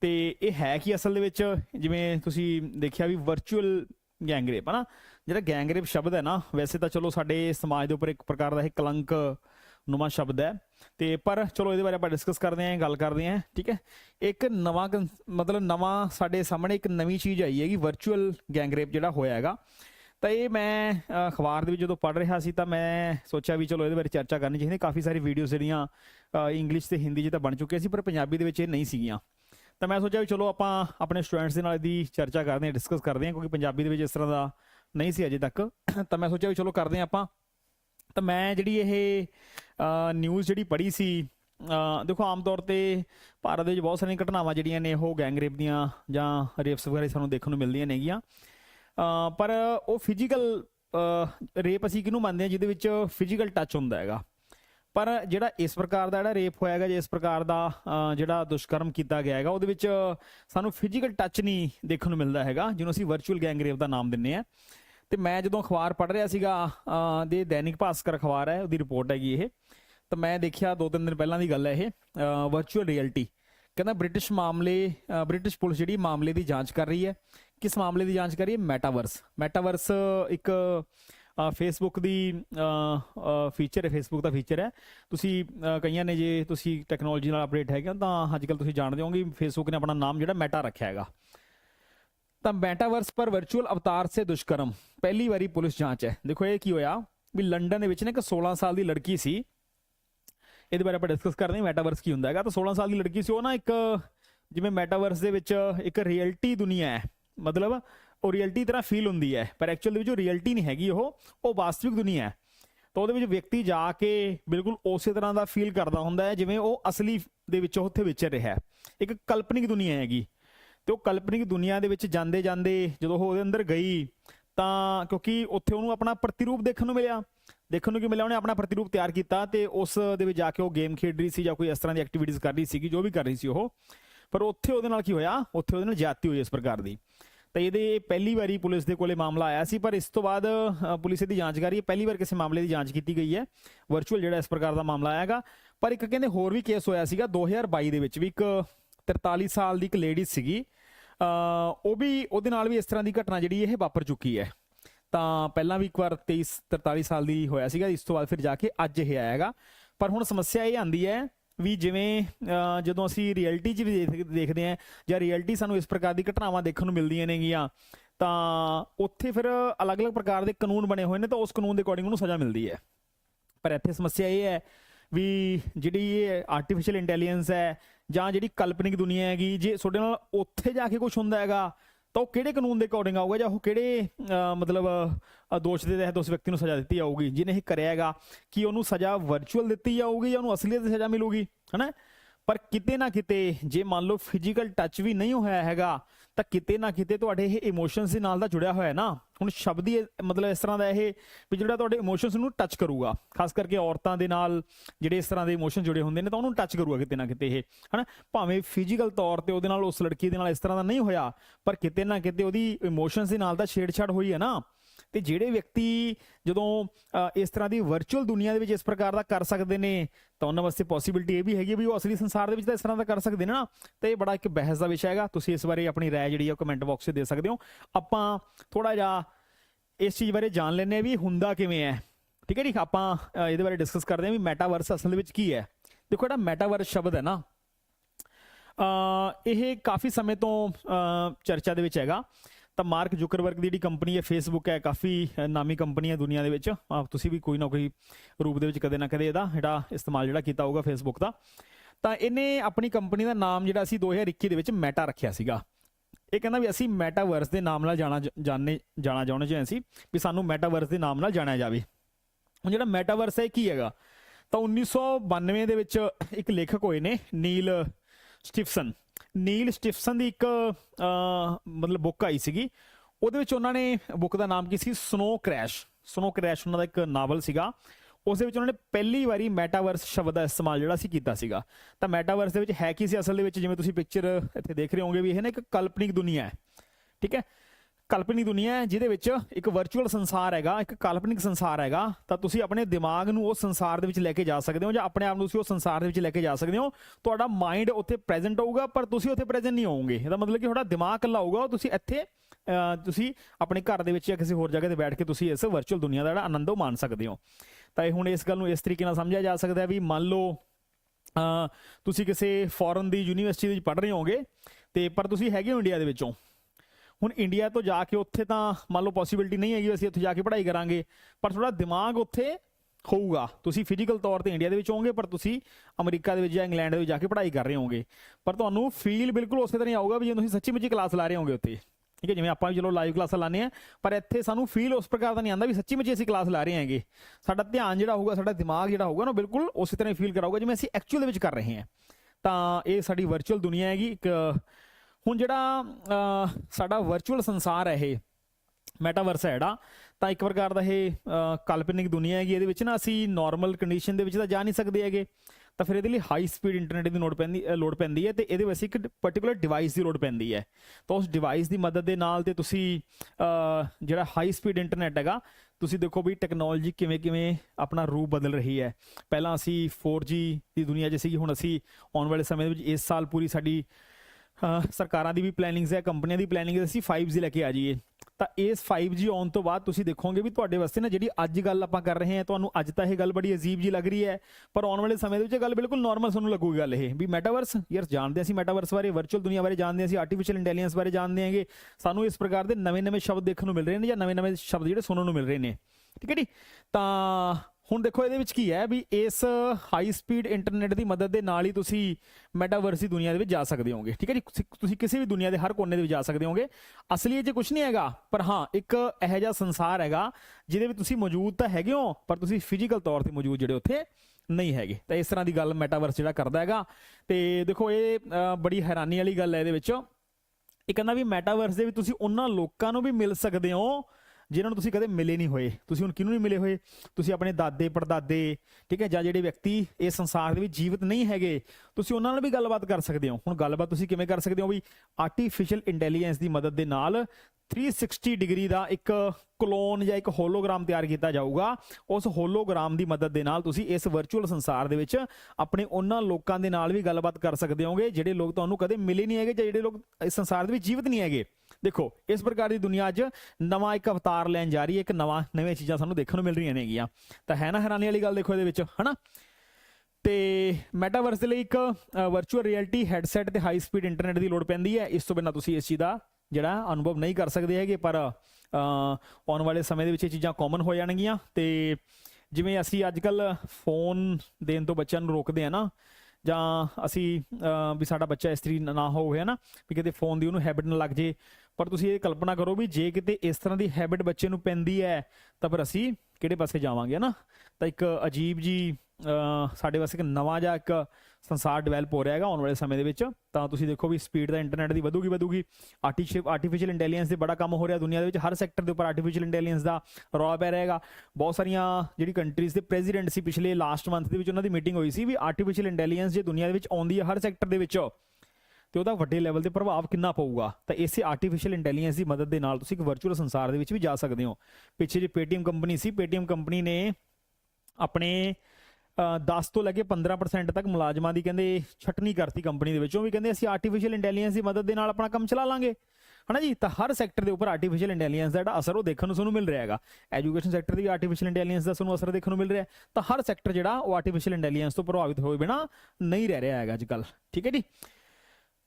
ਤੇ ਇਹ ਹੈ ਕਿ ਅਸਲ ਦੇ ਵਿੱਚ? ਜਿਵੇਂ ਤੁਸੀਂ ਦੇਖਿਆ ਵੀ ਵਰਚੁਅਲ ਗੈਂਗਰੇਪ ਹਨਾ? ਜਿਹੜਾ ਗੈਂਗਰੇਪ ਸ਼ਬਦ ਹੈ ਨਾ, ਵੈਸੇ ਤਾਂ ਚਲੋ ਸਾਡੇ ਸਮਾਜ ਦੇ ਉੱਪਰ ਇੱਕ ਪ੍ਰਕਾਰ ਦਾ ਇਹ ਕਲੰਕ ਨੁਮਾ ਸ਼ਬਦ ਹੈ। ਤੇ ਪਰ ਚਲੋ ਇਹਦੇ ਬਾਰੇ ਆਪਾਂ ਡਿਸਕਸ ਕਰਦੇ ਆਂ ਗੱਲ ਕਰਦੇ ਆਂ ਠੀਕ ਹੈ? ਇੱਕ ਨਵਾਂ ਕਨ- ਮਤਲਬ ਨਵਾਂ ਸਾਡੇ ਸਾਹਮਣੇ ਇੱਕ ਨਵੀਂ ਚੀਜ਼ ਆਈ ਹੈਗੀ ਵਰਚੁਅਲ ਗੈਂਗਰੇਪ ਜਿਹੜਾ ਹੋਇਆ ਹੈਗਾ। ਤਾਂ ਇਹ ਮੈਂ ਅਖਬਾਰ ਦੇ ਵਿੱਚ ਜਦੋਂ ਪੜ੍ਹ ਰਿਹਾ ਸੀ ਤਾਂ ਮੈਂ ਸੋਚਿਆ ਵੀ ਚਲੋ ਇਹਦੇ ਬਾਰੇ ਚਰਚਾ ਕਰਨੀ ਚਾਹੀਦੀ ਕਾਫੀ ਸਾਰੀ ਵੀਡੀਓਜ਼ ਜਿਹੜੀਆਂ ਇੰਗਲਿਸ਼ ਤੇ ਹਿੰਦੀ 'ਚ ਤਾਂ ਬਣ ਚੁੱਕੀਆਂ ਸੀ, ਪਰ ਪੰਜਾਬੀ ਦੇ ਵਿੱਚ ਇਹ ਨਹੀਂ ਸੀਗੀਆਂ। ਤਾਂ ਮੈਂ ਸੋਚਿਆ ਵੀ ਚਲੋ ਆਪਾਂ ਆਪਣੇ ਸਟੂਡੈਂਟਸ ਦੇ ਨਾਲ ਇਹਦੀ ਚਰਚਾ ਕਰਦੇ ਹਾਂ ਡਿਸਕਸ ਕਰਦੇ ਹਾਂ, ਕਿਉਂਕਿ ਪੰਜਾਬੀ ਦੇ ਵਿੱਚ ਇਸ ਤਰ੍ਹਾਂ ਦਾ ਨਹੀਂ ਸੀ ਅਜੇ ਤੱਕ। ਤਾਂ ਮੈਂ ਸੋਚਿਆ ਵੀ ਚਲੋ ਕਰਦੇ ਹਾਂ ਆਪਾਂ। ਤਾਂ ਮੈਂ ਜਿਹੜੀ ਇਹ ਨਿਊਜ਼ ਜਿਹੜੀ ਪੜ੍ਹੀ ਸੀ ਦੇਖੋ ਆਮ ਤੌਰ ਤੇ ਭਾਰਤ ਦੇ ਵਿੱਚ ਬਹੁਤ ਸਾਰੀਆਂ ਘਟਨਾਵਾਂ ਜਿਹੜੀਆਂ ਨੇ, ਉਹ ਗੈਂਗ ਰੇਪ ਦੀਆਂ ਜਾਂ ਰੇਪਸ ਵਗੈਰਾ ਸਾਨੂੰ ਦੇਖਣ ਨੂੰ ਮਿਲਦੀਆਂ ਨੇਗੀਆਂ। ਪਰ ਉਹ ਫਿਜ਼ੀਕਲ ਰੇਪ ਅਸੀਂ ਕਿਹਨੂੰ ਮੰਨਦੇ ਹਾਂ, ਜਿਹਦੇ ਵਿੱਚ ਫਿਜ਼ੀਕਲ ਟੱਚ ਹੁੰਦਾ ਹੈਗਾ। ਪਰ ਜਿਹੜਾ ਇਸ ਪ੍ਰਕਾਰ ਦਾ ਜਿਹੜਾ ਰੇਪ ਹੋਇਆ ਹੈਗਾ, ਜੇ ਇਸ ਪ੍ਰਕਾਰ ਦਾ ਜਿਹੜਾ ਦੁਸ਼ਕਰਮ ਕੀਤਾ ਗਿਆ ਹੈਗਾ, ਉਹਦੇ ਵਿੱਚ ਸਾਨੂੰ ਫਿਜ਼ੀਕਲ ਟੱਚ ਨਹੀਂ ਦੇਖਣ ਨੂੰ ਮਿਲਦਾ ਹੈਗਾ, ਜਿਹਨੂੰ ਅਸੀਂ ਵਰਚੁਅਲ ਗੈਂਗਰੇਪ ਦਾ ਨਾਮ ਦਿੰਨੇ ਆ ਤੇ ਮੈਂ ਜਦੋਂ ਅਖਬਾਰ ਪੜ੍ਹ ਰਿਹਾ ਸੀਗਾ ਦੇ ਦੈਨਿਕ ਭਾਸਕਰ ਅਖਬਾਰ ਹੈ, ਉਹਦੀ ਰਿਪੋਰਟ ਹੈਗੀ ਇਹ। ਤਾਂ ਮੈਂ ਦੇਖਿਆ ਦੋ ਤਿੰਨ ਦਿਨ ਪਹਿਲਾਂ ਦੀ ਗੱਲ ਹੈ ਇਹ ਵਰਚੁਅਲ ਰਿਐਲਿਟੀ ਕਹਿੰਦਾ ਬ੍ਰਿਟਿਸ਼ ਮਾਮਲੇ ਬ੍ਰਿਟਿਸ਼ ਪੁਲਿਸ ਜਿਹੜੀ ਮਾਮਲੇ ਦੀ ਜਾਂਚ ਕਰ ਰਹੀ ਹੈ। ਕਿਸ ਮਾਮਲੇ ਦੀ ਜਾਂਚ ਕਰ ਰਹੀ ਹੈ? ਮੈਟਾਵਰਸ ਮੈਟਾਵਰਸ ਇੱਕ ਫੇਸਬੁੱਕ ਦੀ ਫੀਚਰ ਹੈ ਫੇਸਬੁੱਕ ਦਾ ਫੀਚਰ ਹੈ। ਤੁਸੀਂ ਕਈਆਂ ਨੇ ਜੇ ਤੁਸੀਂ ਟੈਕਨੋਲੋਜੀ ਨਾਲ ਅਪਡੇਟ ਹੈਗੇ ਹੋ ਤਾਂ ਅੱਜ ਕੱਲ ਤੁਸੀਂ ਜਾਣਦੇ ਹੋਗੇ ਫੇਸਬੁੱਕ ਨੇ ਆਪਣਾ ਨਾਮ ਜਿਹੜਾ ਮੈਟਾ ਰੱਖਿਆ ਹੈਗਾ। ਤਾਂ ਮੈਟਾਵਰਸ ਪਰ ਵਰਚੁਅਲ ਅਵਤਾਰ ਸੇ ਦੁਸ਼ਕਰਮ। ਪਹਿਲੀ ਵਾਰੀ ਪੁਲਿਸ ਜਾਂਚ ਹੈ। ਦੇਖੋ ਇਹ ਕੀ ਹੋਇਆ ਵੀ ਲੰਡਨ ਦੇ ਵਿੱਚ ਨਾ ਇੱਕ 16 ਸਾਲ ਦੀ ਲੜਕੀ ਸੀ। ਇਹਦੇ ਬਾਰੇ ਆਪਾਂ ਡਿਸਕਸ ਕਰਦੇ ਹਾਂ ਮੈਟਾਵਰਸ ਕੀ ਹੁੰਦਾ ਹੈਗਾ। ਤਾਂ 16 ਸਾਲ ਦੀ ਲੜਕੀ ਸੀ, ਉਹ ਨਾ ਇੱਕ ਜਿਵੇਂ ਮੈਟਾਵਰਸ ਦੇ ਵਿੱਚ ਇੱਕ ਰਿਐਲਿਟੀ ਦੁਨੀਆ ਹੈ। ਮਤਲਬ ਉਹ ਰਿਐਲਿਟੀ ਤਰ੍ਹਾਂ ਫੀਲ ਹੁੰਦੀ ਹੈ। ਪਰ ਐਕਚੁਅਲ ਦੇ ਵਿੱਚ ਉਹ ਰਿਐਲਿਟੀ ਨਹੀਂ ਹੈਗੀ ਉਹ ਉਹ ਵਾਸਤਵਿਕ ਦੁਨੀਆ ਹੈ। ਤਾਂ ਉਹਦੇ ਵਿੱਚ ਵਿਅਕਤੀ ਜਾ ਕੇ ਬਿਲਕੁਲ ਉਸੇ ਤਰ੍ਹਾਂ ਦਾ ਫੀਲ ਕਰਦਾ ਹੁੰਦਾ ਹੈ, ਜਿਵੇਂ ਉਹ ਅਸਲੀ ਦੇ ਵਿੱਚ ਉੱਥੇ ਵਿਚਰ ਰਿਹਾ ਹੈ। ਇੱਕ ਕਲਪਨਿਕ ਦੁਨੀਆ ਹੈਗੀ। ਤੇ ਉਹ ਕਲਪਨਿਕ ਦੁਨੀਆ ਦੇ ਵਿੱਚ ਜਾਂਦੇ ਜਾਂਦੇ ਜਦੋਂ ਉਹ ਉਹਦੇ ਅੰਦਰ ਗਈ, ਤਾਂ ਕਿਉਂਕਿ ਉੱਥੇ ਉਹਨੂੰ ਆਪਣਾ ਪ੍ਰਤੀਰੂਪ ਦੇਖਣ ਨੂੰ ਮਿਲਿਆ। ਦੇਖਣ ਨੂੰ ਕੀ ਮਿਲਿਆ? ਉਹਨੇ ਆਪਣਾ ਪ੍ਰਤੀਰੂਪ ਤਿਆਰ ਕੀਤਾ ਤੇ ਉਸ ਦੇ ਵਿੱਚ ਜਾ ਕੇ ਉਹ ਗੇਮ ਖੇਡ ਰਹੀ ਸੀ ਜਾਂ ਕੋਈ ਇਸ ਤਰ੍ਹਾਂ ਦੀ ਐਕਟੀਵਿਟੀਜ਼ ਕਰ ਰਹੀ ਸੀਗੀ, ਜੋ ਵੀ ਕਰ ਰਹੀ ਸੀ ਉਹ। ਪਰ ਉੱਥੇ ਉਹਦੇ ਨਾਲ ਕੀ ਹੋਇਆ? ਉੱਥੇ ਉਹਦੇ ਨਾਲ ਜਾਤੀ ਹੋਈ ਇਸ ਪ੍ਰਕਾਰ ਦੀ। ਤਾਂ ਇਹਦੇ ਪਹਿਲੀ ਵਾਰੀ ਪੁਲਿਸ ਦੇ ਕੋਲੇ ਮਾਮਲਾ ਆਇਆ ਸੀ, ਪਰ ਇਸ ਤੋਂ ਬਾਅਦ ਪੁਲਿਸ ਇਹਦੀ ਜਾਂਚ ਕਰ ਰਹੀ ਹੈ। ਪਹਿਲੀ ਵਾਰ ਕਿਸੇ ਮਾਮਲੇ ਦੀ ਜਾਂਚ ਕੀਤੀ ਗਈ ਹੈ। ਵਰਚੁਅਲ ਜਿਹੜਾ ਇਸ ਪ੍ਰਕਾਰ ਦਾ ਮਾਮਲਾ ਆਇਆਗਾ। ਪਰ ਇੱਕ ਕਹਿੰਦੇ ਹੋਰ ਵੀ ਕੇਸ ਹੋਇਆ ਸੀਗਾ 2022 ਦੇ ਵਿੱਚ ਵੀ ਇੱਕ 43 ਸਾਲ ਦੀ ਇੱਕ ਲੇਡੀ ਸੀਗੀ। ਉਹ ਵੀ ਉਹਦੇ ਨਾਲ ਵੀ ਇਸ ਤਰ੍ਹਾਂ ਦੀ ਘਟਨਾ ਜਿਹੜੀ ਇਹ ਵਾਪਰ ਚੁੱਕੀ ਹੈ। ਤਾਂ ਪਹਿਲਾਂ ਵੀ ਇੱਕ ਵਾਰ 23 43 ਸਾਲ ਦੀ ਹੋਇਆ ਸੀਗਾ। ਇਸ ਤੋਂ ਬਾਅਦ ਫਿਰ ਜਾ ਕੇ ਅੱਜ ਇਹ ਆਇਆਗਾ। ਪਰ ਹੁਣ ਸਮੱਸਿਆ ਇਹ ਆਂਦੀ ਹੈ ਵੀ ਜਿਵੇਂ ਜਦੋਂ ਅਸੀਂ ਰਿਐਲਿਟੀ 'ਚ ਵੀ ਦੇਖ- ਦੇਖਦੇ ਹਾਂ ਜਾਂ ਰਿਐਲਿਟੀ ਸਾਨੂੰ ਇਸ ਪ੍ਰਕਾਰ ਦੀ ਘਟਨਾਵਾਂ ਦੇਖਣ ਨੂੰ ਮਿਲਦੀਆਂ ਨੇਗੀਆਂ, ਤਾਂ ਉੱਥੇ ਫਿਰ ਅਲੱਗ-ਅਲੱਗ ਪ੍ਰਕਾਰ ਦੇ ਕਾਨੂੰਨ ਬਣੇ ਹੋਏ ਨੇ, ਤਾਂ ਉਸ ਕਾਨੂੰਨ ਦੇ ਅਕੋਰਡਿੰਗ ਉਹਨੂੰ ਸਜ਼ਾ ਮਿਲਦੀ ਹੈ। ਪਰ ਇੱਥੇ ਸਮੱਸਿਆ ਇਹ ਹੈ ਵੀ ਜਿਹੜੀ ਇਹ ਆਰਟੀਫੀਸ਼ੀਅਲ ਇੰਟੈਲੀਜੈਂਸ ਹੈ ਜਾਂ ਜਿਹੜੀ ਕਾਲਪਨਿਕ ਦੁਨੀਆ ਹੈਗੀ, ਜੇ ਤੁਹਾਡੇ ਨਾਲ ਉੱਥੇ ਜਾ ਕੇ ਕੁਝ ਹੁੰਦਾ ਹੈਗਾ, ਤਾਂ ਉਹ ਕਿਹੜੇ ਕਾਨੂੰਨ ਦੇ ਅਕੋਰਡਿੰਗ ਆਊਗਾ ਜਾਂ ਉਹ ਕਿਹੜੇ ਮਤਲਬ ਦੋਸ਼ ਦੇ ਤਹਿਤ ਉਸ ਵਿਅਕਤੀ ਨੂੰ ਸਜ਼ਾ ਦਿੱਤੀ ਜਾਊਗੀ, ਜਿਹਨੇ ਇਹ ਕਰਿਆ ਹੈਗਾ ਕਿ ਉਹਨੂੰ ਸਜ਼ਾ ਵਰਚੁਅਲ ਦਿੱਤੀ ਜਾਊਗੀ ਜਾਂ ਉਹਨੂੰ ਅਸਲੀਅਤ ਦੀ ਸਜ਼ਾ ਮਿਲੂਗੀ, ਹਨਾ? ਪਰ ਕਿਤੇ ਨਾ ਕਿਤੇ, ਜੇ ਮੰਨ ਲਓ ਫਿਜ਼ੀਕਲ ਟੱਚ ਵੀ ਨਹੀਂ ਹੋਇਆ ਹੈਗਾ, ਤਾਂ ਕਿਤੇ ਨਾ ਕਿਤੇ ਤੁਹਾਡੇ ਇਹ ਇਮੋਸ਼ਨਸ ਦੇ ਨਾਲ ਦਾ ਜੁੜਿਆ ਹੋਇਆ ਹੈ ਨਾ। ਹੁਣ ਸ਼ਬਦ ਹੀ ਮਤਲਬ ਇਸ ਤਰ੍ਹਾਂ ਦਾ ਇਹ ਵੀ ਜਿਹੜਾ ਤੁਹਾਡੇ ਇਮੋਸ਼ਨਸ ਨੂੰ ਟੱਚ ਕਰੂਗਾ, ਖਾਸ ਕਰਕੇ ਔਰਤਾਂ ਦੇ ਨਾਲ ਜਿਹੜੇ ਇਸ ਤਰ੍ਹਾਂ ਦੇ ਇਮੋਸ਼ਨ ਜੁੜੇ ਹੁੰਦੇ ਨੇ, ਤਾਂ ਉਹਨੂੰ ਟੱਚ ਕਰੂਗਾ ਕਿਤੇ ਨਾ ਕਿਤੇ ਇਹ, ਹਨਾ? ਭਾਵੇਂ ਫਿਜ਼ੀਕਲ ਤੌਰ ਤੇ ਉਹਦੇ ਨਾਲ ਉਸ ਲੜਕੀ ਦੇ ਨਾਲ ਇਸ ਤਰ੍ਹਾਂ ਦਾ ਨਹੀਂ ਹੋਇਆ, ਪਰ ਕਿਤੇ ਨਾ ਕਿਤੇ ਉਹਦੀ ਇਮੋਸ਼ਨਸ ਦੇ ਨਾਲ ਤਾਂ ਛੇੜਛਾੜ ਹੋਈ ਹੈ ਨਾ। ਤੇ ਜਿਹੜੇ ਵਿਅਕਤੀ ਜਦੋਂ ਅ, ਇਸ ਤਰ੍ਹਾਂ ਦੀ ਵਰਚੁਅਲ ਦੁਨੀਆ ਦੇ ਵਿੱਚ ਇਸ ਪ੍ਰਕਾਰ ਦਾ ਕਰ ਸਕਦੇ ਨੇ ਤਾਂ ਉਹਨਾਂ ਵਾਸਤੇ ਪੋਸਿਬਿਲਿਟੀ ਇਹ ਵੀ ਹੈਗੀ ਹੈ ਵੀ ਉਹ ਅਸਲੀ ਸੰਸਾਰ ਦੇ ਵਿੱਚ ਤਾਂ ਇਸ ਤਰ੍ਹਾਂ ਦਾ ਕਰ ਸਕਦੇ ਨੇ ਨਾ ਤੇ ਇਹ ਬੜਾ ਇੱਕ ਬਹਿਸ ਦਾ ਵਿਸ਼ਾ ਹੈਗਾ ਤੁਸੀਂ ਇਸ ਬਾਰੇ ਆਪਣੀ رائے ਜਿਹੜੀ ਹੈ ਕਮੈਂਟ ਬਾਕਸ 'ਚ ਦੇ ਸਕਦੇ ਹੋ ਆਪਾਂ ਥੋੜਾ ਜਿਹਾ ਇਸ ਚੀਜ਼ ਬਾਰੇ ਜਾਣ ਲੈਂਦੇ ਹਾਂ ਵੀ ਹੁੰਦਾ ਕਿਵੇਂ ਹੈ ਠੀਕ ਹੈ ਜੀ ਆਪਾਂ ਅ, ਇਹਦੇ ਬਾਰੇ ਡਿਸਕਸ ਕਰਦੇ ਹਾਂ ਵੀ ਮੈਟਾਵਰਸ ਅਸਲ ਦੇ ਵਿੱਚ ਕੀ ਹੈ ਦੇਖੋ ਜਿਹੜਾ ਮੈਟਾਵਰਸ ਸ਼ਬਦ ਹੈ ਨਾ ਅ ਇਹ ਕਾਫੀ ਸਮੇਂ ਤੋਂ ਅ, ਚਰਚਾ ਦੇ ਵਿੱਚ ਹੈਗਾ ਤਾਂ ਮਾਰਕ ਜ਼ੁਕਰਬਰਗ ਦੀ ਜਿਹੜੀ ਕੰਪਨੀ ਹੈ ਫੇਸਬੁੱਕ ਹੈ, ਕਾਫੀ ਨਾਮੀ ਕੰਪਨੀ ਹੈ ਦੁਨੀਆ ਦੇ ਵਿੱਚ। ਤੁਸੀਂ ਵੀ ਕੋਈ ਨਾ ਕੋਈ ਰੂਪ ਦੇ ਵਿੱਚ ਕਦੇ ਨਾ ਕਦੇ ਇਹਦਾ ਜਿਹੜਾ ਇਸਤੇਮਾਲ ਜਿਹੜਾ ਕੀਤਾ ਹੋਊਗਾ ਫੇਸਬੁੱਕ ਦਾ। ਤਾਂ ਇਹਨੇ ਆਪਣੀ ਕੰਪਨੀ ਦਾ ਨਾਮ ਜਿਹੜਾ ਸੀ 2021 ਦੇ ਵਿੱਚ ਮੈਟਾ ਰੱਖਿਆ ਸੀਗਾ। ਇਹ ਕਹਿੰਦਾ ਵੀ ਅਸੀਂ ਮੈਟਾਵਰਸ ਦੇ ਨਾਮ ਨਾਲ ਜਾਣਾ, ਜਾਣੇ, ਜਾਣਾ ਚਾਹੁੰਦੇ ਹਾਂ ਅਸੀਂ ਵੀ ਸਾਨੂੰ ਮੈਟਾਵਰਸ ਦੇ ਨਾਮ ਨਾਲ ਜਾਣਿਆ ਜਾਵੇ। ਹੁਣ ਜਿਹੜਾ ਮੈਟਾਵਰਸ ਹੈ, ਇਹ ਕੀ ਹੈਗਾ? ਤਾਂ 1992 ਦੇ ਵਿੱਚ ਇੱਕ ਲੇਖਕ ਹੋਏ ਨੇ, ਨੀਲ ਸਟੀਫਸਨ। ਨੀਲ ਸਟਿਫਸਨ ਦੀ ਇੱਕ ਮਤਲਬ ਬੁੱਕ ਆਈ ਸੀਗੀ। ਉਹਦੇ ਵਿੱਚ ਉਹਨਾਂ ਨੇ ਬੁੱਕ ਦਾ ਨਾਮ ਕੀ ਸੀ? ਸਨੋ ਕ੍ਰੈਸ਼ ਸਨੋ ਕ੍ਰੈਸ਼ ਉਹਨਾਂ ਦਾ ਇੱਕ ਨਾਵਲ ਸੀਗਾ। ਉਸ ਦੇ ਵਿੱਚ ਉਹਨਾਂ ਨੇ ਪਹਿਲੀ ਵਾਰੀ ਮੈਟਾਵਰਸ ਸ਼ਬਦ ਦਾ ਇਸਤੇਮਾਲ ਜਿਹੜਾ ਸੀ ਕੀਤਾ ਸੀਗਾ। ਤਾਂ ਮੈਟਾਵਰਸ ਦੇ ਵਿੱਚ ਹੈ ਕੀ ਸੀ ਅਸਲ ਦੇ ਵਿੱਚ? ਜਿਵੇਂ ਤੁਸੀਂ ਪਿਕਚਰ ਇੱਥੇ ਦੇਖ ਰਹੇ ਹੋਗੇ ਵੀ ਇਹ ਨਾ ਇੱਕ ਕਾਲਪਨਿਕ ਦੁਨੀਆ ਹੈ। ਠੀਕ ਹੈ? ਕਲਪਨੀ ਦੁਨੀਆ ਹੈ, ਜਿਹਦੇ ਵਿੱਚ ਇੱਕ ਵਰਚੁਅਲ ਸੰਸਾਰ ਹੈਗਾ, ਇੱਕ ਕਾਲਪਨਿਕ ਸੰਸਾਰ ਹੈਗਾ। ਤਾਂ ਤੁਸੀਂ ਆਪਣੇ ਦਿਮਾਗ ਨੂੰ ਉਸ ਸੰਸਾਰ ਦੇ ਵਿੱਚ ਲੈ ਕੇ ਜਾ ਸਕਦੇ ਹੋ ਜਾਂ ਆਪਣੇ ਆਪ ਨੂੰ ਤੁਸੀਂ ਉਸ ਸੰਸਾਰ ਦੇ ਵਿੱਚ ਲੈ ਕੇ ਜਾ ਸਕਦੇ ਹੋ। ਤੁਹਾਡਾ ਮਾਈਂਡ ਉੱਥੇ ਪ੍ਰੈਜ਼ੈਂਟ ਹੋਊਗਾ, ਪਰ ਤੁਸੀਂ ਉੱਥੇ ਪ੍ਰੈਜ਼ੈਂਟ ਨਹੀਂ ਹੋਵੋਗੇ। ਇਹਦਾ ਮਤਲਬ ਕਿ ਤੁਹਾਡਾ ਦਿਮਾਗ ਇਕੱਲਾ ਹੋਊਗਾ ਤੁਸੀਂ ਇੱਥੇ ਤੁਸੀਂ ਆਪਣੇ ਘਰ ਦੇ ਵਿੱਚ ਜਾਂ ਕਿਸੇ ਹੋਰ ਜਗ੍ਹਾ ਤੇ ਬੈਠ ਕੇ ਤੁਸੀਂ ਇਸ ਵਰਚੁਅਲ ਦੁਨੀਆ ਦਾ ਜਿਹੜਾ ਆਨੰਦ ਉਹ ਮਾਣ ਸਕਦੇ ਹੋ। ਤਾਂ ਇਹ ਹੁਣ ਇਸ ਗੱਲ ਨੂੰ ਇਸ ਤਰੀਕੇ ਨਾਲ ਸਮਝਿਆ ਜਾ ਸਕਦਾ ਹੈ ਵੀ ਮੰਨ ਲਓ ਤੁਸੀਂ ਕਿਸੇ ਫੋਰਨ ਦੀ ਯੂਨੀਵਰਸਿਟੀ ਵਿੱਚ ਪੜ੍ਹ ਰਹੇ ਹੋਗੇ ਤੇ ਪਰ ਤੁਸੀਂ ਹੈਗੇ ਹੋ ਇੰਡੀਆ ਦੇ ਵਿੱਚੋਂ। ਹੁਣ ਇੰਡੀਆ ਤੋਂ ਜਾ ਕੇ ਉੱਥੇ ਤਾਂ ਮੰਨ ਲਓ ਪੋਸੀਬਿਲਿਟੀ ਨਹੀਂ ਹੈਗੀ ਅਸੀਂ ਉੱਥੇ ਜਾ ਕੇ ਪੜ੍ਹਾਈ ਕਰਾਂਗੇ, ਪਰ ਤੁਹਾਡਾ ਦਿਮਾਗ ਉੱਥੇ ਹੋਊਗਾ। ਤੁਸੀਂ ਫਿਜ਼ੀਕਲ ਤੌਰ ਤੇ ਇੰਡੀਆ ਦੇ ਵਿੱਚ ਹੋਵੋਗੇ, ਪਰ ਤੁਸੀਂ ਅਮਰੀਕਾ ਦੇ ਵਿੱਚ ਜਾਂ ਇੰਗਲੈਂਡ ਦੇ ਵਿੱਚ ਜਾ ਕੇ ਪੜ੍ਹਾਈ ਕਰ ਰਹੇ ਹੋਵੋਗੇ। ਪਰ ਤੁਹਾਨੂੰ ਫੀਲ ਬਿਲਕੁਲ ਉਸੇ ਤਰ੍ਹਾਂ ਹੀ ਆਊਗਾ ਵੀ ਜੇ ਤੁਸੀਂ ਸੱਚੀ ਮੁੱਚੀ ਕਲਾਸ ਲਾ ਰਹੇ ਹੋਗੇ ਉੱਥੇ। ਠੀਕ ਹੈ, ਜਿਵੇਂ ਆਪਾਂ ਵੀ ਚਲੋ ਲਾਈਵ ਕਲਾਸਾਂ ਲਾਉਂਦੇ ਆ ਪਰ ਇੱਥੇ ਸਾਨੂੰ ਫੀਲ ਉਸ ਪ੍ਰਕਾਰ ਦਾ ਨਹੀਂ ਆਉਂਦਾ ਵੀ ਸੱਚੀ ਮੁੱਚੀ ਅਸੀਂ ਕਲਾਸ ਲਾ ਰਹੇ ਹਾਂਗੇ। ਸਾਡਾ ਧਿਆਨ ਜਿਹੜਾ ਹੋਊਗਾ, ਸਾਡਾ ਦਿਮਾਗ ਜਿਹੜਾ ਹੋਊਗਾ ਨਾ ਬਿਲਕੁਲ ਉਸੇ ਤਰ੍ਹਾਂ ਹੀ ਫੀਲ ਕਰਾਊਗਾ ਜਿਵੇਂ ਅਸੀਂ ਐਕਚੁਅਲ ਦੇ ਵਿੱਚ ਕਰ ਰਹੇ ਹਾਂ। ਤਾਂ ਇਹ ਸਾਡੀ ਵਰਚੁਅਲ ਦੁਨੀਆ ਹੈਗੀ, ਇੱਕ ਹੁਣ ਜਿਹੜਾ ਸਾਡਾ ਵਰਚੁਅਲ ਸੰਸਾਰ ਹੈ ਇਹ ਮੈਟਾਵਰਸ ਹੈ ਜਿਹੜਾ, ਤਾਂ ਇੱਕ ਪ੍ਰਕਾਰ ਦਾ ਇਹ ਕਾਲਪਨਿਕ ਦੁਨੀਆ ਹੈਗੀ, ਇਹਦੇ ਵਿੱਚ ਨਾ ਅਸੀਂ ਨਾਰਮਲ ਕੰਡੀਸ਼ਨ ਦੇ ਵਿੱਚ ਤਾਂ ਜਾ ਨਹੀਂ ਸਕਦੇ ਹੈਗੇ। ਤਾਂ ਫਿਰ ਇਹਦੇ ਲਈ ਹਾਈ ਸਪੀਡ ਇੰਟਰਨੈਟ ਦੀ ਲੋੜ ਪੈਂਦੀ ਲੋੜ ਪੈਂਦੀ ਹੈ ਤੇ ਇਹਦੇ ਵਿੱਚ ਇੱਕ ਪਾਰਟਿਕੂਲਰ ਡਿਵਾਈਸ ਦੀ ਲੋੜ ਪੈਂਦੀ ਹੈ। ਤਾਂ ਉਸ ਡਿਵਾਈਸ ਦੀ ਮਦਦ ਦੇ ਨਾਲ ਤੇ ਤੁਸੀਂ ਜਿਹੜਾ ਹਾਈ ਸਪੀਡ ਇੰਟਰਨੈਟ ਹੈਗਾ, ਤੁਸੀਂ ਦੇਖੋ ਵੀ ਟੈਕਨੋਲੋਜੀ ਕਿਵੇਂ ਕਿਵੇਂ ਆਪਣਾ ਰੂਪ ਬਦਲ ਰਹੀ ਹੈ। ਪਹਿਲਾਂ ਅਸੀਂ 4G ਦੀ ਦੁਨੀਆ 'ਚ ਸੀਗੀ, ਹੁਣ ਅਸੀਂ ਆਉਣ ਵਾਲੇ ਸਮੇਂ ਦੇ ਵਿੱਚ ਇਸ ਸਾਲ ਪੂਰੀ ਸਾਡੀ ਸਰਕਾਰਾਂ ਦੀ ਵੀ ਪਲੈਨਿੰਗਸ ਹੈ, ਕੰਪਨੀਆਂ ਦੀ ਪਲੈਨਿੰਗ ਹੈ, ਅਸੀਂ 5G ਲੈ ਕੇ ਆ ਜਾਈਏ। ਤਾਂ ਇਸ 5G ਆਉਣ ਤੋਂ ਬਾਅਦ ਤੁਸੀਂ ਦੇਖੋਗੇ ਵੀ ਤੁਹਾਡੇ ਵਾਸਤੇ ਨਾ ਜਿਹੜੀ ਅੱਜ ਗੱਲ ਆਪਾਂ ਕਰ ਰਹੇ ਹਾਂ, ਤੁਹਾਨੂੰ ਅੱਜ ਤਾਂ ਇਹ ਗੱਲ ਬੜੀ ਅਜੀਬ ਜੀ ਲੱਗ ਰਹੀ ਹੈ, ਪਰ ਆਉਣ ਵਾਲੇ ਸਮੇਂ ਦੇ ਵਿੱਚ ਇਹ ਗੱਲ ਬਿਲਕੁਲ ਨਾਰਮਲ ਤੁਹਾਨੂੰ ਲੱਗੂਗੀ ਗੱਲ ਇਹ, ਵੀ ਮੈਟਾਵਰਸ ਯਾਰ ਜਾਣਦੇ ਹਾਂ ਅਸੀਂ ਮੈਟਾਵਰਸ ਬਾਰੇ ਵਰਚੁਅਲ ਦੁਨੀਆ ਬਾਰੇ ਜਾਣਦੇ ਹਾਂ, ਅਸੀਂ ਆਰਟੀਫੀਸ਼ੀਅਲ ਇੰਟੈਲੀਜੈਂਸ ਬਾਰੇ ਜਾਣਦੇ ਹਾਂਗੇ, ਸਾਨੂੰ ਇਸ ਪ੍ਰਕਾਰ ਦੇ ਨਵੇਂ-ਨਵੇਂ ਸ਼ਬਦ ਦੇਖਣ ਨੂੰ ਮਿਲ ਰਹੇ ਨੇ ਜਾਂ ਨਵੇਂ-ਨਵੇਂ ਸ਼ਬਦ ਜਿਹੜੇ ਸੁਣਨ ਨੂੰ ਮਿਲ ਰਹੇ ਨੇ। ਠੀਕ ਹੈ ਜੀ? ਤਾਂ ਹੁਣ ਦੇਖੋ ਇਹਦੇ ਵਿੱਚ ਕੀ ਹੈ ਵੀ ਇਸ ਹਾਈ ਸਪੀਡ ਇੰਟਰਨੈਟ ਦੀ ਮਦਦ ਦੇ ਨਾਲ ਹੀ ਤੁਸੀਂ ਮੈਟਾਵਰਸ ਦੀ ਦੁਨੀਆ ਦੇ ਵਿੱਚ ਜਾ ਸਕਦੇ ਹੋਗੇ ਠੀਕ ਹੈ ਜੀ? ਤੁਸੀਂ- ਕਿਸੇ ਵੀ ਦੁਨੀਆ ਦੇ ਹਰ ਕੋਨੇ ਦੇ ਵਿੱਚ ਜਾ ਸਕਦੇ ਹੋਗੇ ਅਸਲੀ ਇਹ 'ਚ ਕੁਝ ਨਹੀਂ ਹੈਗਾ, ਪਰ ਹਾਂ, ਇੱਕ ਇਹੋ ਜਿਹਾ ਸੰਸਾਰ ਹੈਗਾ ਜਿਹਦੇ ਵਿੱਚ ਤੁਸੀਂ ਮੌਜੂਦ ਤਾਂ ਹੈਗੇ ਹੋ, ਪਰ ਤੁਸੀਂ ਫਿਜ਼ੀਕਲ ਤੌਰ ਤੇ ਮੌਜੂਦ ਜਿਹੜੇ ਉੱਥੇ ਨਹੀਂ ਹੈਗੇ। ਤਾਂ ਇਸ ਤਰ੍ਹਾਂ ਦੀ ਗੱਲ ਮੈਟਾਵਰਸ ਜਿਹੜਾ ਕਰਦਾ ਹੈਗਾ। ਤੇ ਦੇਖੋ ਇਹ ਬੜੀ ਹੈਰਾਨੀ ਵਾਲੀ ਗੱਲ ਹੈ ਇਹਦੇ ਵਿੱਚ। ਇਹ ਕਹਿੰਦਾ ਵੀ ਮੈਟਾਵਰਸ ਦੇ ਵਿੱਚ ਤੁਸੀਂ ਉਹਨਾਂ ਲੋਕਾਂ ਨੂੰ ਵੀ ਮਿਲ ਸਕਦੇ ਹੋ ਜਿਨ੍ਹਾਂ ਨੂੰ ਤੁਸੀਂ ਕਦੇ ਮਿਲੇ ਨਹੀਂ ਹੋਏ। ਤੁਸੀਂ ਹੁਣ ਕਿਹਨੂੰ ਨਹੀਂ ਮਿਲੇ ਹੋਏ? ਤੁਸੀਂ ਆਪਣੇ ਦਾਦੇ, ਪੜਦਾਦੇ, ਠੀਕ ਹੈ, ਜਾਂ ਜਿਹੜੇ ਵਿਅਕਤੀ ਇਸ ਸੰਸਾਰ ਦੇ ਵਿੱਚ ਜੀਵਤ ਨਹੀਂ ਹੈਗੇ, ਤੁਸੀਂ ਉਹਨਾਂ ਨਾਲ ਵੀ ਗੱਲਬਾਤ ਕਰ ਸਕਦੇ ਹੋ। ਹੁਣ ਗੱਲਬਾਤ ਤੁਸੀਂ ਕਿਵੇਂ ਕਰ ਸਕਦੇ ਹੋ ਵੀ ਆਰਟੀਫੀਸ਼ੀਅਲ ਇੰਟੈਲੀਜੈਂਸ ਦੀ ਮਦਦ ਦੇ ਨਾਲ 360 ਡਿਗਰੀ ਦਾ ਇੱਕ ਕਲੋਨ ਜਾਂ ਇੱਕ ਹੋਲੋਗ੍ਰਾਮ ਤਿਆਰ ਕੀਤਾ ਜਾਊਗਾ। ਉਸ ਹੋਲੋਗ੍ਰਾਮ ਦੀ ਮਦਦ ਦੇ ਨਾਲ ਤੁਸੀਂ ਇਸ ਵਰਚੁਅਲ ਸੰਸਾਰ ਦੇ ਵਿੱਚ ਆਪਣੇ ਉਹਨਾਂ ਲੋਕਾਂ ਦੇ ਨਾਲ ਵੀ ਗੱਲਬਾਤ ਕਰ ਸਕਦੇ ਹੋਗੇ, ਜਿਹੜੇ ਲੋਕ ਤੁਹਾਨੂੰ ਕਦੇ ਮਿਲੇ ਨਹੀਂ ਹੈਗੇ ਜਾਂ ਜਿਹੜੇ ਲੋਕ ਇਸ ਸੰਸਾਰ ਦੇ ਵਿੱਚ ਜੀਵਤ ਨਹੀਂ ਹੈਗੇ। ਦੇਖੋ, ਇਸ ਪ੍ਰਕਾਰ ਦੀ ਦੁਨੀਆ ਅੱਜ ਨਵਾਂ ਇੱਕ ਅਵਤਾਰ ਲੈਣ ਜਾ ਰਹੀ ਹੈ, ਇੱਕ ਨਵਾਂ, ਨਵੀਆਂ ਚੀਜ਼ਾਂ ਸਾਨੂੰ ਦੇਖਣ ਨੂੰ ਮਿਲ ਰਹੀਆਂ ਨੇਗੀਆਂ। ਤਾਂ ਹੈ ਨਾ ਹੈਰਾਨੀ ਵਾਲੀ ਗੱਲ ਦੇਖੋ ਇਹਦੇ ਵਿੱਚ, ਹਨਾ? ਤੇ ਮੈਟਾਵਰਸ ਦੇ ਲਈ ਇੱਕ ਵਰਚੁਅਲ ਰਿਐਲਿਟੀ ਹੈਡਸੈਟ ਤੇ ਹਾਈ ਸਪੀਡ ਇੰਟਰਨੈਟ ਦੀ ਲੋੜ ਪੈਂਦੀ ਹੈ। ਇਸ ਤੋਂ ਬਿਨਾਂ ਤੁਸੀਂ ਇਸ ਚੀਜ਼ ਦਾ ਜਿਹੜਾ ਅਨੁਭਵ ਨਹੀਂ ਕਰ ਸਕਦੇ ਹੈਗੇ, ਪਰ ਆਉਣ ਵਾਲੇ ਸਮੇਂ ਦੇ ਵਿੱਚ ਇਹ ਚੀਜ਼ਾਂ ਕਾਮਨ ਹੋ ਜਾਣਗੀਆਂ। ਤੇ ਜਿਵੇਂ ਅਸੀਂ ਅੱਜ ਕੱਲ ਫੋਨ ਦੇਣ ਤੋਂ ਬੱਚਿਆਂ ਨੂੰ ਰੋਕਦੇ ਆ ਨਾ, ਜਾਂ ਅਸੀਂ ਵੀ ਸਾਡਾ ਬੱਚਾ ਇਸ ਤਰੀ ਨਾ ਹੋਵੇ ਨਾ ਵੀ ਕਿਤੇ ਫੋਨ ਦੀ ਉਹਨੂੰ ਹੈਬਿਟ ਨਾ ਲੱਗ ਜੇ। ਪਰ ਤੁਸੀਂ ਇਹ ਕਲਪਨਾ ਕਰੋ ਵੀ ਜੇ ਕਿਤੇ ਇਸ ਤਰ੍ਹਾਂ ਦੀ ਹੈਬਿਟ ਬੱਚੇ ਨੂੰ ਪੈਂਦੀ ਹੈ, ਤਾਂ ਫਿਰ ਅਸੀਂ ਕਿਹੜੇ ਪਾਸੇ ਜਾਵਾਂਗੇ ਨਾ ਤਾਂ ਇੱਕ ਅਜੀਬ ਜੀ ਸਾਡੇ ਵਾਸਤੇ ਇੱਕ ਨਵਾਂ ਜਿਹਾ ਇੱਕ ਸੰਸਾਰ ਡਿਵੈਲਪ ਹੋ ਰਿਹਾ ਹੈਗਾ ਆਉਣ ਵਾਲੇ ਸਮੇਂ ਦੇ ਵਿੱਚ। ਤਾਂ ਤੁਸੀਂ ਦੇਖੋ ਵੀ ਸਪੀਡ ਦਾ ਇੰਟਰਨੈਟ ਦੀ ਵਧੂਗੀ ਵਧੂਗੀ। ਆਰਟੀਫੀਸ਼ੀਅਲ ਆਰਟੀਫੀਸ਼ੀਅਲ ਇੰਟੈਲੀਜੈਂਸ ਦੇ ਬੜਾ ਕੰਮ ਹੋ ਰਿਹਾ ਦੁਨੀਆ ਦੇ ਵਿੱਚ। ਹਰ ਸੈਕਟਰ ਦੇ ਉੱਪਰ ਆਰਟੀਫੀਸ਼ੀਅਲ ਇੰਟੈਲੀਜੈਂਸ ਦਾ ਰੌਲਾ ਪੈ ਰਹੇਗਾ ਬਹੁਤ ਸਾਰੀਆਂ ਜਿਹੜੀ ਕੰਟਰੀਜ਼ ਦੇ ਪ੍ਰੈਜ਼ੀਡੈਂਟ ਸੀ, ਪਿਛਲੇ ਲਾਸਟ ਮੰਥ ਦੇ ਵਿੱਚ ਉਹਨਾਂ ਦੀ ਮੀਟਿੰਗ ਹੋਈ ਸੀ ਵੀ ਆਰਟੀਫੀਸ਼ੀਅਲ ਇੰਟੈਲੀਜੈਂਸ ਜੇ ਦੁਨੀਆ ਦੇ ਵਿੱਚ ਆਉਂਦੀ ਹੈ, ਹਰ ਸੈਕਟਰ ਦੇ ਵਿੱਚ ਤੇ ਉਹਦਾ ਵੱਡੇ ਲੈਵਲ ਤੇ ਪ੍ਰਭਾਵ ਕਿੰਨਾ ਪਊਗਾ? ਤਾਂ ਇਸੇ ਆਰਟੀਫੀਸ਼ੀਅਲ ਇੰਟੈਲੀਜੈਂਸ ਦੀ ਮਦਦ ਦੇ ਨਾਲ ਤੁਸੀਂ ਇੱਕ ਵਰਚੁਅਲ ਸੰਸਾਰ ਦੇ ਵਿੱਚ ਵੀ ਜਾ ਸਕਦੇ ਹੋ। ਪਿੱਛੇ ਜੇ Paytm ਕੰਪਨੀ ਸੀ Paytm ਕੰਪਨੀ ਨੇ ਆਪਣੇ ਅ, 10 ਤੋਂ ਲੈ ਕੇ 15% ਤੱਕ ਮੁਲਾਜ਼ਮਾਂ ਦੀ ਕਹਿੰਦੇ ਛਟਨੀ ਕਰਤੀ ਕੰਪਨੀ ਦੇ ਵਿੱਚੋਂ ਵੀ ਕਹਿੰਦੇ ਅਸੀਂ ਆਰਟੀਫੀਸ਼ੀਅਲ ਇੰਟੈਲੀਜੈਂਸ ਦੀ ਮਦਦ ਦੇ ਨਾਲ ਆਪਣਾ ਕੰਮ ਚਲਾ ਲਾਂਗੇ। ਹਨਾ ਜੀ? ਤਾਂ ਹਰ ਸੈਕਟਰ ਦੇ ਉੱਪਰ ਆਰਟੀਫੀਸ਼ੀਅਲ ਇੰਟੈਲੀਜੈਂਸ ਦਾ ਜਿਹੜਾ ਅਸਰ ਉਹ ਦੇਖਣ ਨੂੰ ਸਾਨੂੰ ਮਿਲ ਰਿਹਾ ਹੈਗਾ। ਐਜੂਕੇਸ਼ਨ ਸੈਕਟਰ ਦੀ ਆਰਟੀਫੀਸ਼ੀਅਲ ਇੰਟੈਲੀਜੈਂਸ ਦਾ ਸਾਨੂੰ ਅਸਰ ਦੇਖਣ ਨੂੰ ਮਿਲ ਰਿਹਾ ਤਾਂ ਹਰ ਸੈਕਟਰ ਜਿਹੜਾ ਉਹ ਆਰਟੀਫੀਸ਼ੀਅਲ ਇੰਟੈਲੀਜੈਂਸ ਤੋਂ ਪ੍ਰਭਾਵਿਤ ਹੋਏ ਬਿਨਾ ਨਹੀਂ ਰਹਿ ਰਿਹਾ ਹੈਗਾ ਅੱਜ ਕੱਲ ਠੀਕ ਹੈ ਜੀ?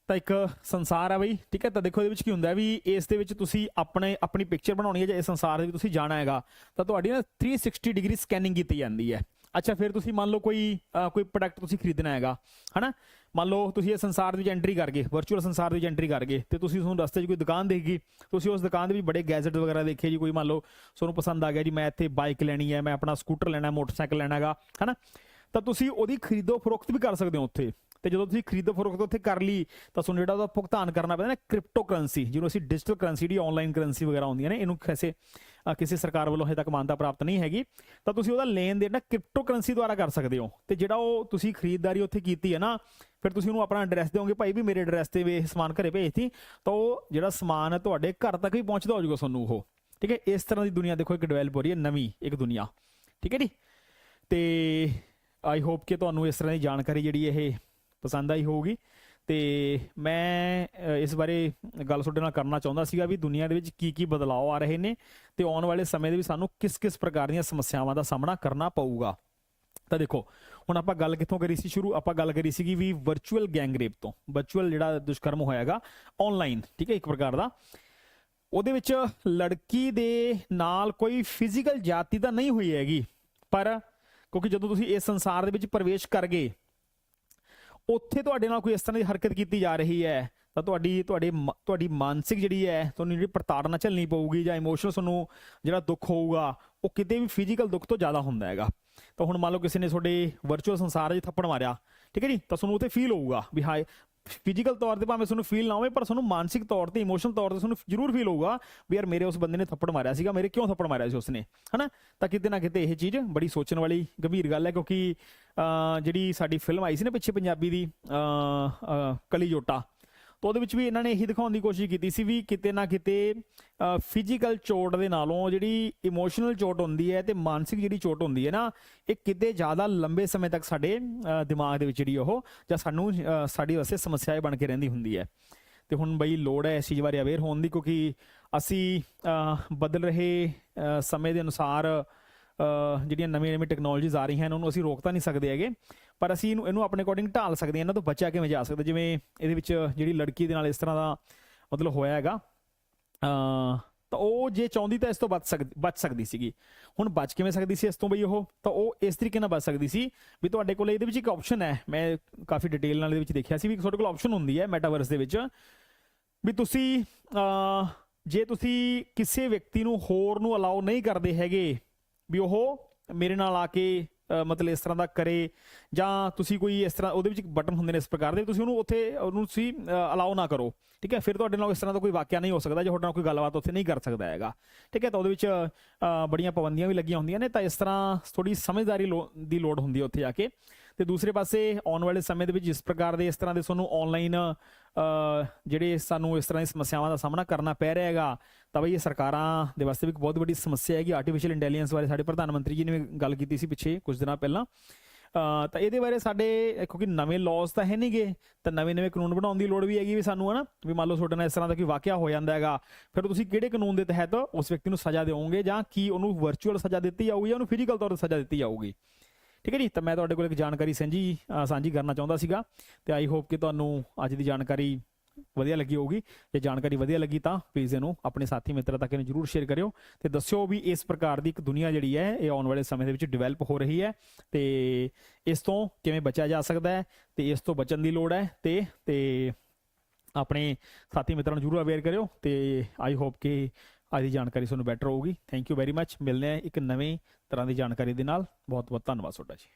ਤਾਂ ਇੱਕ ਸੰਸਾਰ ਆ ਬਈ, ਠੀਕ ਹੈ? ਤਾਂ ਦੇਖੋ ਇਹਦੇ ਵਿੱਚ ਕੀ ਹੁੰਦਾ ਵੀ ਇਸ ਦੇ ਵਿੱਚ ਤੁਸੀਂ ਆਪਣੇ, ਆਪਣੀ ਪਿਕਚਰ ਬਣਾਉਣੀ ਹੈ ਜਾਂ ਇਸ ਸੰਸਾਰ ਦੇ ਵਿੱਚ ਤੁਸੀਂ ਜਾਣਾ ਹੈਗਾ, ਤਾਂ ਤੁਹਾਡੀ ਨਾ 360 ਡਿਗਰੀ ਸਕੈਨਿੰਗ ਕੀਤੀ ਜਾਂਦੀ ਹੈ। ਅੱਛਾ, ਫਿਰ ਤੁਸੀਂ ਮੰਨ ਲਓ ਕੋਈ ਕੋਈ ਪ੍ਰੋਡਕਟ ਤੁਸੀਂ ਖਰੀਦਣਾ ਹੈਗਾ, ਹਨਾ? ਮੰਨ ਲਓ ਤੁਸੀਂ ਇਹ ਸੰਸਾਰ ਦੇ ਵਿੱਚ ਐਂਟਰੀ ਕਰ ਗਏ ਵਰਚੁਅਲ ਸੰਸਾਰ ਦੇ ਵਿੱਚ ਐਂਟਰੀ ਕਰ ਗਏ, ਤੇ ਤੁਸੀਂ ਤੁਹਾਨੂੰ ਰਸਤੇ 'ਚ ਕੋਈ ਦੁਕਾਨ ਦੇਖੀ, ਤੁਸੀਂ ਉਸ ਦੁਕਾਨ ਦੇ ਵੀ ਬੜੇ ਗੈਜਟ ਵਗੈਰਾ ਦੇਖੇ ਜੀ, ਕੋਈ ਮੰਨ ਲਓ ਤੁਹਾਨੂੰ ਪਸੰਦ ਆ ਗਿਆ ਜੀ, ਮੈਂ ਇੱਥੇ ਬਾਈਕ ਲੈਣੀ ਹੈ, ਮੈਂ ਆਪਣਾ ਸਕੂਟਰ ਲੈਣਾ, ਮੋਟਰਸਾਈਕਲ ਲੈਣਾ ਹੈਗਾ, ਹਨਾ? ਤਾਂ ਤੁਸੀਂ ਉਹਦੀ ਖਰੀਦੋ ਫਰੋਖਤ ਵੀ ਕਰ ਸਕਦੇ ਹੋ ਉੱਥੇ। ਤੇ ਜਦੋਂ ਤੁਸੀਂ ਖਰੀਦ ਫਰੋਖਤ ਉੱਥੇ ਕਰ ਲਈ, ਤਾਂ ਤੁਹਾਨੂੰ ਜਿਹੜਾ ਉਹਦਾ ਭੁਗਤਾਨ ਕਰਨਾ ਪੈਂਦਾ ਨਾ ਕ੍ਰਿਪਟੋ ਕਰੰਸੀ ਜਿਹਨੂੰ ਅਸੀਂ ਡਿਜੀਟਲ ਕਰੰਸੀ ਜਿਹੜੀ ਆਨਲਾਈਨ ਕਰੰਸੀ ਵਗੈਰਾ ਹੁੰਦੀਆਂ ਨੇ, ਇਹਨੂੰ ਕਿਸੇ ਕਿਸੇ ਸਰਕਾਰ ਵੱਲੋਂ ਹਜੇ ਤੱਕ ਮਾਨਤਾ ਪ੍ਰਾਪਤ ਨਹੀਂ ਹੈਗੀ, ਤਾਂ ਤੁਸੀਂ ਉਹਦਾ ਲੈਣ ਦੇਣ ਨਾ ਕ੍ਰਿਪਟੋ ਕਰੰਸੀ ਦੁਆਰਾ ਕਰ ਸਕਦੇ ਹੋ। ਤੇ ਜਿਹੜਾ ਉਹ ਤੁਸੀਂ ਖਰੀਦਦਾਰੀ ਉੱਥੇ ਕੀਤੀ ਹੈ ਨਾ, ਫਿਰ ਤੁਸੀਂ ਉਹਨੂੰ ਆਪਣਾ ਐਡਰੈਸ ਦਿਓਗੇ, ਭਾਈ ਵੀ ਮੇਰੇ ਐਡਰੈਸ ਤੇ ਵੀ ਇਹ ਸਮਾਨ ਘਰੇ ਭੇਜਤੀ ਤਾਂ ਉਹ ਜਿਹੜਾ ਸਮਾਨ ਤੁਹਾਡੇ ਘਰ ਤੱਕ ਵੀ ਪਹੁੰਚਦਾ ਹੋ ਜਾਊਗਾ ਤੁਹਾਨੂੰ ਉਹ। ਠੀਕ ਹੈ? ਇਸ ਤਰ੍ਹਾਂ ਦੀ ਦੁਨੀਆ ਦੇਖੋ, ਇੱਕ ਡਿਵੈਲਪ ਹੋ ਰਹੀ ਹੈ, ਨਵੀਂ ਇੱਕ ਦੁਨੀਆ। ਠੀਕ ਹੈ ਜੀ? ਤੇ ਆਈ ਹੋਪ ਕਿ ਤੁਹਾਨੂੰ ਇਸ ਤਰ੍ਹਾਂ ਦੀ ਜਾਣਕਾਰੀ ਜਿਹੜੀ ਇਹ ਪਸੰਦ ਆਈ ਹੋਊਗੀ। ਤੇ ਮੈਂ ਇਸ ਬਾਰੇ ਗੱਲ ਤੁਹਾਡੇ ਨਾਲ ਕਰਨਾ ਚਾਹੁੰਦਾ ਸੀਗਾ ਵੀ ਦੁਨੀਆ ਦੇ ਵਿੱਚ ਕੀ ਕੀ ਬਦਲਾਅ ਆ ਰਹੇ ਨੇ ਤੇ ਆਉਣ ਵਾਲੇ ਸਮੇਂ ਦੇ ਵਿੱਚ ਸਾਨੂੰ ਕਿਸ-ਕਿਸ ਪ੍ਰਕਾਰ ਦੀਆਂ ਸਮੱਸਿਆਵਾਂ ਦਾ ਸਾਹਮਣਾ ਕਰਨਾ ਪਊਗਾ। ਤਾਂ ਦੇਖੋ, ਹੁਣ ਆਪਾਂ ਗੱਲ ਕਿੱਥੋਂ ਕਰੀ ਸੀ ਸ਼ੁਰੂ? ਆਪਾਂ ਗੱਲ ਕਰੀ ਸੀਗੀ ਵੀ ਵਰਚੁਅਲ ਗੈਂਗਰੇਪ ਤੋਂ। ਵਰਚੁਅਲ ਜਿਹੜਾ ਦੁਸ਼ਕਰਮ ਹੋਇਆਗਾ ਆਨਲਾਈਨ ਠੀਕ ਹੈ, ਇੱਕ ਪ੍ਰਕਾਰ ਦਾ। ਉਹਦੇ ਵਿੱਚ ਲੜਕੀ ਦੇ ਨਾਲ ਕੋਈ ਫਿਜ਼ੀਕਲ ਜਾਤੀ ਤਾਂ ਨਹੀਂ ਹੋਈ ਹੈਗੀ, ਪਰ ਕਿਉਂਕਿ ਜਦੋਂ ਤੁਸੀਂ ਇਸ ਸੰਸਾਰ ਦੇ ਵਿੱਚ ਪ੍ਰਵੇਸ਼ ਕਰ ਗਏ ਉੱਥੇ ਤੁਹਾਡੇ ਨਾਲ ਕੋਈ ਇਸ ਤਰ੍ਹਾਂ ਦੀ ਹਰਕਤ ਕੀਤੀ ਜਾ ਰਹੀ ਹੈ? ਤਾਂ ਤੁਹਾਡੀ, ਤੁਹਾਡੇ ਮ- ਤੁਹਾਡੀ ਮਾਨਸਿਕ ਜਿਹੜੀ ਹੈ, ਤੁਹਾਨੂੰ ਜਿਹੜੀ ਪ੍ਰਤਾੜਨਾ ਝੱਲਣੀ ਪਊਗੀ ਜਾਂ ਇਮੋਸ਼ਨਲ ਤੁਹਾਨੂੰ ਜਿਹੜਾ ਦੁੱਖ ਹੋਊਗਾ, ਉਹ ਕਿਤੇ ਵੀ ਫਿਜ਼ੀਕਲ ਦੁੱਖ ਤੋਂ ਜ਼ਿਆਦਾ ਹੁੰਦਾ ਹੈਗਾ। ਤਾਂ ਹੁਣ ਮੰਨ ਲਓ ਕਿਸੇ ਨੇ ਤੁਹਾਡੇ ਵਰਚੁਅਲ ਸੰਸਾਰ 'ਚ ਥੱਪੜ ਮਾਰਿਆ, ਠੀਕ ਹੈ ਜੀ? ਤਾਂ ਤੁਹਾਨੂੰ ਉੱਥੇ ਫੀਲ ਹੋਊਗਾ ਵੀ ਹਾਏ ਫਿਜ਼ੀਕਲ ਤੌਰ ਤੇ ਭਾਵੇਂ ਤੁਹਾਨੂੰ ਫੀਲ ਨਾ ਹੋਵੇ ਪਰ ਤੁਹਾਨੂੰ ਮਾਨਸਿਕ ਤੌਰ ਤੇ ਇਮੋਸ਼ਨਲ ਤੌਰ ਤੇ ਤੁਹਾਨੂੰ ਜ਼ਰੂਰ ਫੀਲ ਹੋਊਗਾ ਵੀ ਯਾਰ ਮੇਰੇ ਉਸ ਬੰਦੇ ਨੇ ਥੱਪੜ ਮਾਰਿਆ ਸੀਗਾ ਮੇਰੇ ਕਿਉਂ ਥੱਪੜ ਮਾਰਿਆ ਸੀ ਉਸਨੇ ਹਨਾ? ਤਾਂ ਕਿਤੇ ਨਾ ਕਿਤੇ ਇਹ ਚੀਜ਼ ਬੜੀ ਸੋਚਣ ਵਾਲੀ ਗੰਭੀਰ ਗੱਲ ਹੈ ਕਿਉਂਕਿ ਜਿਹੜੀ ਸਾਡੀ ਫਿਲਮ ਆਈ ਸੀ ਨਾ ਪਿੱਛੇ ਪੰਜਾਬੀ ਦੀ ਅਹ, ਕਲੀ ਜੋਟਾ ਤਾਂ ਉਹਦੇ ਵਿੱਚ ਵੀ ਇਹਨਾਂ ਨੇ ਇਹੀ ਦਿਖਾਉਣ ਦੀ ਕੋਸ਼ਿਸ਼ ਕੀਤੀ ਸੀ ਵੀ ਕਿਤੇ ਨਾ ਕਿਤੇ ਫਿਜ਼ੀਕਲ ਚੋਟ ਦੇ ਨਾਲੋਂ ਜਿਹੜੀ ਇਮੋਸ਼ਨਲ ਚੋਟ ਹੁੰਦੀ ਹੈ ਤੇ ਮਾਨਸਿਕ ਜਿਹੜੀ ਚੋਟ ਹੁੰਦੀ ਹੈ ਨਾ, ਇਹ ਕਿਤੇ ਜ਼ਿਆਦਾ ਲੰਬੇ ਸਮੇਂ ਤੱਕ ਸਾਡੇ ਦਿਮਾਗ ਦੇ ਵਿੱਚ ਜਿਹੜੀ ਉਹ ਜਾਂ ਸਾਨੂੰ ਸਾਡੀ ਵਾਸਤੇ ਸਮੱਸਿਆ ਬਣ ਕੇ ਰਹਿੰਦੀ ਹੁੰਦੀ ਹੈ। ਤੇ ਹੁਣ ਬਈ ਲੋੜ ਹੈ ਇਸ ਚੀਜ਼ ਬਾਰੇ ਅਵੇਅਰ ਹੋਣ ਦੀ ਕਿਉਂਕਿ ਅਸੀਂ ਬਦਲ ਰਹੇ ਸਮੇਂ ਦੇ ਅਨੁਸਾਰ ਜਿਹੜੀਆਂ ਨਵੀਆਂ ਨਵੀਆਂ ਟੈਕਨੋਲੋਜੀਜ਼ ਆ ਰਹੀਆਂ ਹਨ ਉਹਨੂੰ ਅਸੀਂ ਰੋਕ ਤਾਂ ਨਹੀਂ ਸਕਦੇ ਹੈਗੇ। ਪਰ ਅਸੀਂ ਇਹਨੂੰ ਇਹਨੂੰ ਆਪਣੇ ਅਕੋਰਡਿੰਗ ਢਾਲ ਸਕਦੇ ਹਾਂ। ਇਹਨਾਂ ਤੋਂ ਬਚਿਆ ਕਿਵੇਂ ਜਾ ਸਕਦਾ? ਜਿਵੇਂ ਇਹਦੇ ਵਿੱਚ ਜਿਹੜੀ ਲੜਕੀ ਦੇ ਨਾਲ ਇਸ ਤਰ੍ਹਾਂ ਦਾ ਮਤਲਬ ਹੋਇਆ ਹੈਗਾ ਤਾਂ ਉਹ ਜੇ ਚਾਹੁੰਦੀ ਤਾਂ ਇਸ ਤੋਂ ਬਚ ਸਕਦੀ ਬਚ ਸਕਦੀ ਸੀਗੀ। ਹੁਣ ਬਚ ਕਿਵੇਂ ਸਕਦੀ ਸੀ ਇਸ ਤੋਂ ਬਈ ਉਹ? ਤਾਂ ਉਹ ਇਸ ਤਰੀਕੇ ਨਾਲ ਬਚ ਸਕਦੀ ਸੀ ਵੀ ਤੁਹਾਡੇ ਕੋਲ ਇਹਦੇ ਵਿੱਚ ਇੱਕ ਆਪਸ਼ਨ ਹੈ। ਮੈਂ ਕਾਫੀ ਡਿਟੇਲ ਨਾਲ ਇਹਦੇ ਵਿੱਚ ਦੇਖਿਆ ਸੀ ਵੀ ਤੁਹਾਡੇ ਕੋਲ ਆਪਸ਼ਨ ਹੁੰਦੀ ਹੈ ਮੈਟਾਵਰਸ ਦੇ ਵਿੱਚ। ਵੀ ਤੁਸੀਂ ਜੇ ਤੁਸੀਂ ਕਿਸੇ ਵਿਅਕਤੀ ਨੂੰ, ਹੋਰ ਨੂੰ ਅਲਾਉ ਨਹੀਂ ਕਰਦੇ ਹੈਗੇ, ਵੀ ਉਹ ਮੇਰੇ ਨਾਲ ਆ ਕੇ ਮਤਲਬ ਇਸ ਤਰ੍ਹਾਂ ਦਾ ਕਰੇ ਜਾਂ ਤੁਸੀਂ ਕੋਈ ਇਸ ਤਰ੍ਹਾਂ ਉਹਦੇ ਵਿੱਚ ਬਟਨ ਹੁੰਦੇ ਨੇ ਇਸ ਪ੍ਰਕਾਰ ਦੇ ਤੁਸੀਂ ਉਹਨੂੰ ਉੱਥੇ, ਉਹਨੂੰ ਤੁਸੀਂ ਅਲਾਉ ਨਾ ਕਰੋ। ਠੀਕ ਹੈ? ਫਿਰ ਤੁਹਾਡੇ ਨਾਲ ਇਸ ਤਰ੍ਹਾਂ ਦਾ ਕੋਈ ਵਾਕਿਆ ਨਹੀਂ ਹੋ ਸਕਦਾ ਜੇ ਤੁਹਾਡੇ ਨਾਲ ਕੋਈ ਗੱਲਬਾਤ ਉੱਥੇ ਨਹੀਂ ਕਰ ਸਕਦਾ ਹੈਗਾ। ਠੀਕ ਹੈ? ਤਾਂ ਉਹਦੇ ਵਿੱਚ ਬੜੀਆਂ ਪਾਬੰਦੀਆਂ ਵੀ ਲੱਗੀਆਂ ਹੁੰਦੀਆਂ ਨੇ, ਤਾਂ ਇਸ ਤਰ੍ਹਾਂ ਥੋੜੀ ਸਮਝਦਾਰੀ ਲੋ- ਦੀ ਲੋੜ ਹੁੰਦੀ ਹੈ ਉੱਥੇ ਜਾ ਕੇ। ਤੇ ਦੂਸਰੇ ਪਾਸੇ ਆਉਣ ਵਾਲੇ ਸਮੇਂ ਦੇ ਵਿੱਚ ਜਿਸ ਪ੍ਰਕਾਰ ਦੇ ਇਸ ਤਰ੍ਹਾਂ ਦੇ ਤੁਹਾਨੂੰ ਆਨਲਾਈਨ ਜਿਹੜੇ ਸਾਨੂੰ ਇਸ ਤਰ੍ਹਾਂ ਦੀ ਸਮੱਸਿਆਵਾਂ ਦਾ ਸਾਹਮਣਾ ਕਰਨਾ ਪੈ ਰਿਹਾ ਹੈਗਾ ਤਾਂ ਬਈ ਇਹ ਸਰਕਾਰਾਂ ਦੇ ਵਾਸਤੇ ਵੀ ਇੱਕ ਬਹੁਤ ਵੱਡੀ ਸਮੱਸਿਆ ਹੈਗੀ ਆਰਟੀਫੀਸ਼ੀਅਲ ਇੰਟੈਲੀਜੈਂਸ ਬਾਰੇ। ਸਾਡੇ ਪ੍ਰਧਾਨ ਮੰਤਰੀ ਜੀ ਨੇ ਗੱਲ ਕੀਤੀ ਸੀ ਪਿੱਛੇ ਕੁਝ ਦਿਨਾਂ ਪਹਿਲਾਂ। ਤਾਂ ਇਹਦੇ ਬਾਰੇ ਸਾਡੇ, ਕਿਉਂਕਿ ਨਵੇਂ ਲਾਜ਼ ਤਾਂ ਹੈ ਨਹੀਂਗੇ ਤਾਂ ਨਵੇਂ ਨਵੇਂ ਕਾਨੂੰਨ ਬਣਾਉਣ ਦੀ ਲੋੜ ਵੀ ਹੈਗੀ ਵੀ ਸਾਨੂੰ, ਹਨਾ? ਵੀ ਮੰਨ ਲਓ ਤੁਹਾਡੇ ਨਾਲ ਇਸ ਤਰ੍ਹਾਂ ਦਾ ਕੋਈ ਵਾਕਿਆ ਹੋ ਜਾਂਦਾ ਹੈਗਾ, ਫਿਰ ਤੁਸੀਂ ਕਿਹੜੇ ਕਾਨੂੰਨ ਦੇ ਤਹਿਤ ਉਸ ਵਿਅਕਤੀ ਨੂੰ ਸਜ਼ਾ ਦਿਓਗੇ ਜਾਂ ਕੀ ਉਹਨੂੰ ਵਰਚੁਅਲ ਸਜ਼ਾ ਦਿੱਤੀ ਜਾਊਗੀ ਜਾਂ ਉਹਨੂੰ ਫਿਜ਼ੀਕਲ ਤੌਰ ਤੇ ਸਜ਼ਾ ਦਿੱਤੀ ਜਾਊਗੀ? ਠੀਕ ਹੈ ਜੀ? ਤਾਂ ਮੈਂ ਤੁਹਾਡੇ ਕੋਲ ਇੱਕ ਜਾਣਕਾਰੀ ਸਾਂਝੀ ਸਾਂਝੀ ਕਰਨਾ ਚਾਹੁੰਦਾ ਸੀਗਾ, ਤੇ ਆਈ ਹੋਪ ਕਿ ਤੁਹਾਨੂੰ ਅੱਜ ਦੀ ਜਾਣਕਾਰੀ ਵਧੀਆ ਲੱਗੀ ਹੋਊਗੀ। ਜੇ ਜਾਣਕਾਰੀ ਵਧੀਆ ਲੱਗੀ ਤਾਂ ਪਲੀਜ਼ ਇਹਨੂੰ ਆਪਣੇ ਸਾਥੀ ਮਿੱਤਰਾਂ ਤੱਕ ਇਹਨੂੰ ਜਰੂਰ ਸ਼ੇਅਰ ਕਰਿਓ ਤੇ ਦੱਸਿਓ ਵੀ ਇਸ ਪ੍ਰਕਾਰ ਦੀ ਇੱਕ ਦੁਨੀਆ ਜਿਹੜੀ ਹੈ, ਇਹ ਆਉਣ ਵਾਲੇ ਸਮੇਂ ਦੇ ਵਿੱਚ ਡਿਵੈਲਪ ਹੋ ਰਹੀ ਹੈ ਤੇ ਇਸ ਤੋਂ ਕਿਵੇਂ ਬਚਿਆ ਜਾ ਸਕਦਾ ਹੈ ਤੇ ਇਸ ਤੋਂ ਬਚਣ ਦੀ ਲੋੜ ਹੈ ਤੇ ਤੇ ਆਪਣੇ ਸਾਥੀ ਮਿੱਤਰਾਂ ਨੂੰ ਜਰੂਰ ਅਵੇਅਰ ਕਰਿਓ ਤੇ ਆਈ ਹੋਪ ਕਿ ਅੱਜ ਦੀ ਜਾਣਕਾਰੀ ਤੁਹਾਨੂੰ ਬੈਟਰ ਹੋਊਗੀ। ਥੈਂਕ ਯੂ ਵੈਰੀ ਮੱਚ ਮਿਲਦੇ ਹਾਂ ਇੱਕ ਨਵੇਂ ਤਰ੍ਹਾਂ ਦੀ ਜਾਣਕਾਰੀ ਦੇ ਨਾਲ। ਬਹੁਤ ਬਹੁਤ ਧੰਨਵਾਦ ਤੁਹਾਡਾ ਜੀ।